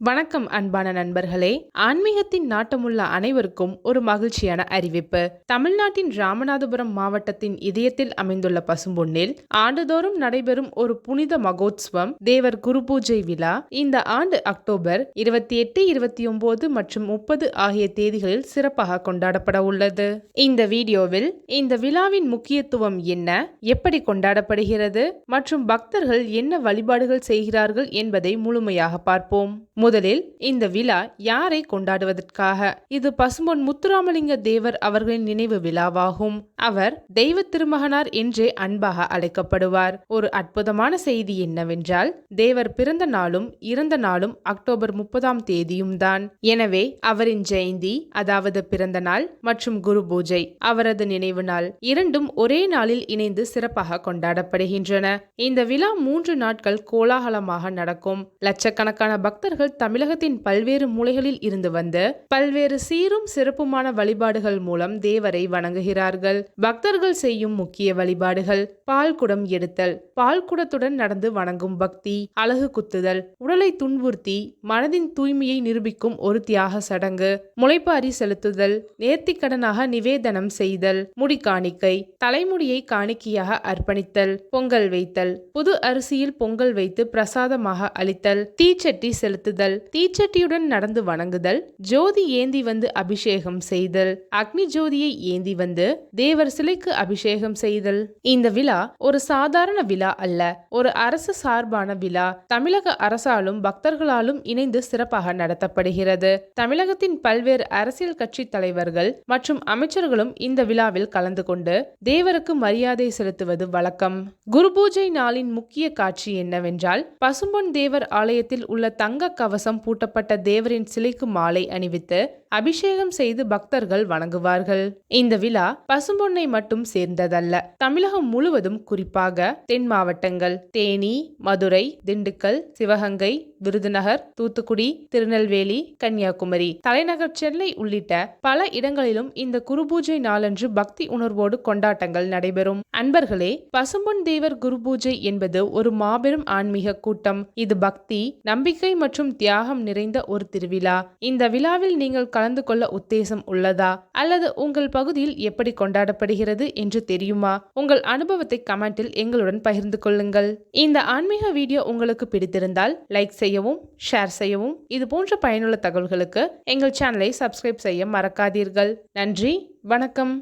வணக்கம் அன்பான நண்பர்களே. ஆன்மீகத்தின் நாட்டமுள்ள அனைவருக்கும் ஒரு மகிழ்ச்சியான அறிவிப்பு. தமிழ்நாட்டின் ராமநாதபுரம் மாவட்டத்தின் இதயத்தில் அமைந்துள்ள பசும்பொன்னில் ஆண்டுதோறும் நடைபெறும் ஒரு புனித மகோத்சவம் தேவர் குரு பூஜை விழா. இந்த ஆண்டு அக்டோபர் இருபத்தி எட்டு இருபத்தி ஒன்பது மற்றும் முப்பது ஆகிய தேதிகளில் சிறப்பாக கொண்டாடப்பட உள்ளது. இந்த வீடியோவில் இந்த விழாவின் முக்கியத்துவம் என்ன எப்படி கொண்டாடப்படுகிறது மற்றும் பக்தர்கள் என்ன வழிபாடுகள் செய்கிறார்கள் என்பதை முழுமையாக பார்ப்போம். முதலில் இந்த விழா யாரை கொண்டாடுவதற்காக? இது பசும்பொன் முத்துராமலிங்க தேவர் அவர்களின் நினைவு விழாவாகும். அவர் தெய்வ திருமகனார் என்றே அன்பாக அழைக்கப்படுவார். ஒரு அற்புதமான செய்தி என்னவென்றால் தேவர் பிறந்த நாளும் இறந்த நாளும் அக்டோபர் முப்பதாம் தேதியும் தான். எனவே அவரின் ஜெயந்தி அதாவது பிறந்த நாள் மற்றும் குரு பூஜை அவரது நினைவு நாள் இரண்டும் ஒரே நாளில் இணைந்து சிறப்பாக கொண்டாடப்படுகின்றன. இந்த விழா மூன்று நாட்கள் கோலாகலமாக நடக்கும். லட்சக்கணக்கான பக்தர்கள் தமிழகத்தின் பல்வேறு மூலைகளில் இருந்து வந்து பல்வேறு சீரும் சிறப்புமான வழிபாடுகள் மூலம் தேவரை வணங்குகிறார்கள். பக்தர்கள் செய்யும் முக்கிய வழிபாடுகள் பால் குடம் எடுத்தல் பால் குடத்துடன் நடந்து வணங்கும் பக்தி அழகு குத்துதல் உடலை துன்புறுத்தி மனதின் தூய்மையை நிரூபிக்கும் ஒரு தியாக சடங்கு முளைப்பாரி செலுத்துதல் நேர்த்திக்கடனாக நிவேதனம் செய்தல் முடி காணிக்கை தலைமுடியை காணிக்கையாக அர்ப்பணித்தல் பொங்கல் வைத்தல் புது அரிசியில் பொங்கல் வைத்து பிரசாதமாக அளித்தல் தீச்சட்டி செலுத்துதல் தீச்சட்டியுடன் நடந்து வணங்குதல் ஜோதி ஏந்தி வந்து அபிஷேகம் செய்தல். அக்னி ஜோதியை ஏந்தி வந்து தேவர் சிலைக்கு அபிஷேகம் செய்தல். இந்த விழா ஒரு சாதாரண விழா அல்ல ஒரு அரசு சார்பான விழா. தமிழக அரசாலும் பக்தர்களாலும் இணைந்து சிறப்பாக நடத்தப்படுகிறது. தமிழகத்தின் பல்வேறு அரசியல் கட்சி தலைவர்கள் மற்றும் அமைச்சர்களும் இந்த விழாவில் கலந்து கொண்டு தேவருக்கு மரியாதை செலுத்துவது வழக்கம். குரு பூஜை நாளின் முக்கிய காட்சி என்னவென்றால் பசும்பொன் தேவர் ஆலயத்தில் உள்ள தங்க கவசம் பூட்டப்பட்ட தேவரின் சிலைக்கு மாலை அணிவித்து அபிஷேகம் செய்து பக்தர்கள் வணங்குவார்கள். இந்த விழா பசும்பொன்னை மட்டும் சேர்ந்ததல்ல. தமிழகம் முழுவதும் குறிப்பாக தென் மாவட்டங்கள் தேனி மதுரை திண்டுக்கல் சிவகங்கை விருதுநகர் தூத்துக்குடி திருநெல்வேலி கன்னியாகுமரி தலைநகர் சென்னை உள்ளிட்ட பல இடங்களிலும் இந்த குருபூஜை நாளன்று பக்தி உணர்வோடு கொண்டாட்டங்கள் நடைபெறும். அன்பர்களே பசும்பொன் தேவர் குருபூஜை என்பது ஒரு மாபெரும் ஆன்மீக கூட்டம். இது பக்தி நம்பிக்கை மற்றும் தியாகம் நிறைந்த ஒரு திருவிழா. இந்த விழாவில் நீங்கள் கலந்து கொள்ள உத்தேசம் உள்ளதா? அல்லது உங்கள் பகுதியில் எப்படி கொண்டாடப்படுகிறது என்று தெரியுமா? உங்கள் அனுபவத்தை கமெண்டில் எங்களுடன் பகிர்ந்து கொள்ளுங்கள். இந்த ஆன்மீக வீடியோ உங்களுக்கு பிடித்திருந்தால் லைக் செய்யவும் ஷேர் செய்யவும் இது போன்ற பயனுள்ள தகவல்களுக்கு எங்கள் சேனலை சப்ஸ்கிரைப் செய்ய மறக்காதீர்கள். நன்றி வணக்கம்.